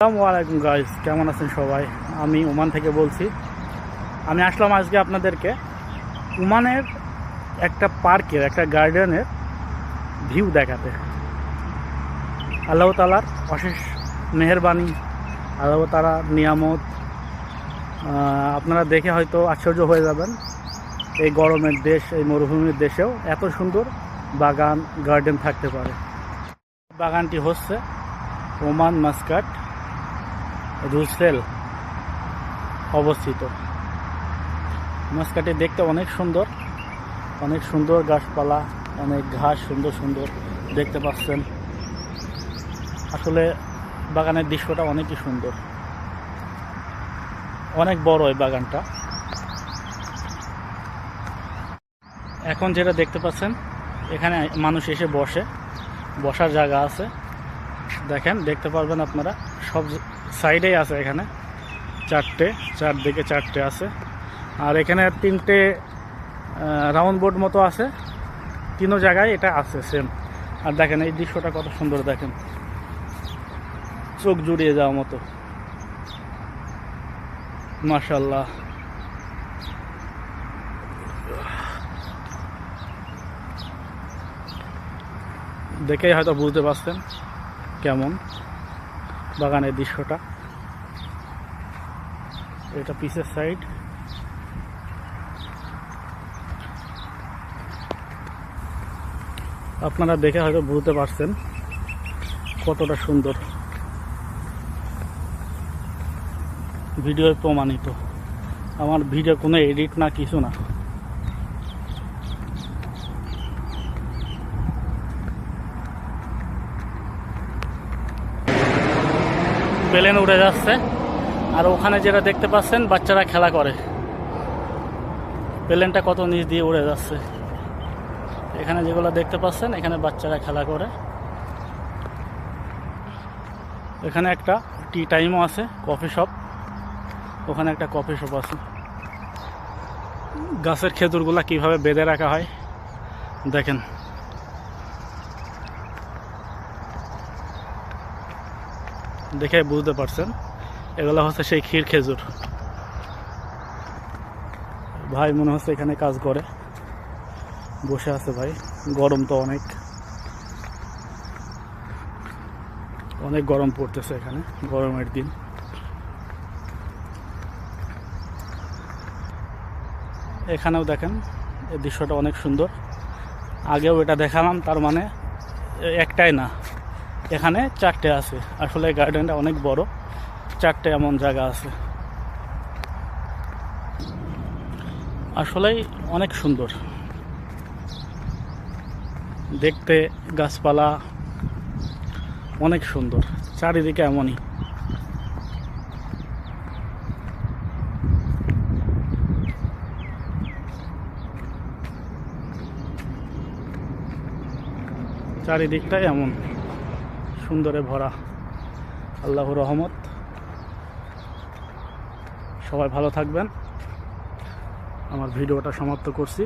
আসসালামু আলাইকুম কেমন আছেন সবাই? আমি ওমান থেকে বলছি। আমি আসলাম আজকে আপনাদেরকে ওমানের একটা পার্কের, একটা গার্ডেনের ভিউ দেখাতে। আল্লাহ তালার অশেষ মেহরবানি, আল্লাহ তালার নিয়ামত। আপনারা দেখে হয়তো আশ্চর্য হয়ে যাবেন এই গরমের দেশ, এই মরুভূমির দেশেও এত সুন্দর বাগান, গার্ডেন থাকতে পারে। বাগানটি হচ্ছে ওমান মাস্কাট। রুসেল অবস্থিত। মাছকাটি দেখতে অনেক সুন্দর। অনেক সুন্দর গাছপালা, অনেক ঘাস, সুন্দর সুন্দর দেখতে পাচ্ছেন। আসলে বাগানের দৃশ্যটা অনেকই সুন্দর। অনেক বড় এই বাগানটা। এখন যেটা দেখতে পাচ্ছেন, এখানে মানুষ এসে বসে। বসার জায়গা আছে। দেখেন, দেখতে পারবেন আপনারা। সব সাইডেই আছে এখানে। চারটে, চারদিকে চারটে আছে। আর এখানে তিনটে রাউন্ড বোর্ড মতো আছে। তিনও জায়গায় এটা আছে সেম আর দেখেন, এই দৃশ্যটা কত সুন্দর, দেখেন। চোখ জুড়িয়ে যাওয়ার মতো। মাশাল্লাহ দেখেই হয়তো বুঝতে পারছেন কেমন। বাগানের দৃশ্যটা। এটা পিসের সাইড। আপনারা দেখে হয়তো বুঝতে পারছেন কতটা সুন্দর ভিডিওয় প্রমাণিত। আমার ভিডিও কোনো এডিট না, কিছু না। প্লেন উড়ে যাচ্ছে। আর ওখানে যেটা দেখতে পাচ্ছেন, বাচ্চারা খেলা করে। প্লেনটা কত নিচ দিয়ে উড়ে যাচ্ছে। এখানে যেগুলো দেখতে পাচ্ছেন, এখানে বাচ্চারা খেলা করে। এখানে একটা টি টাইমও আছে, কফি শপ। ওখানে একটা কফি শপ আছে। গাছের খেজুরগুলা কীভাবে বেঁধে রাখা হয়, দেখেন। দেখে বুঝতে পারছেন। এগুলো হচ্ছে সেই ক্ষীর খেজুর। ভাই, মনে হচ্ছে এখানে কাজ করে। বসে আছে ভাই। গরম তো অনেক। অনেক গরম পড়তেছে এখানে, গরমের দিন। এখানেও দেখেন, এই দৃশ্যটা অনেক সুন্দর। আগেও এটা দেখালাম, তার মানে একটাই না। এখানে চারটে আছে। আসলে গার্ডেনটা অনেক বড়। চারটে এমন জায়গা আছে। আসলেই অনেক সুন্দর। দেখতে গাছপালা অনেক সুন্দর। চারিদিকে এমনই। চারিদিকটাই এমন। সুন্দরে ভরা। আল্লাহ রহমত। সবাই ভালো থাকবেন। আমার ভিডিওটা সমাপ্ত করছি।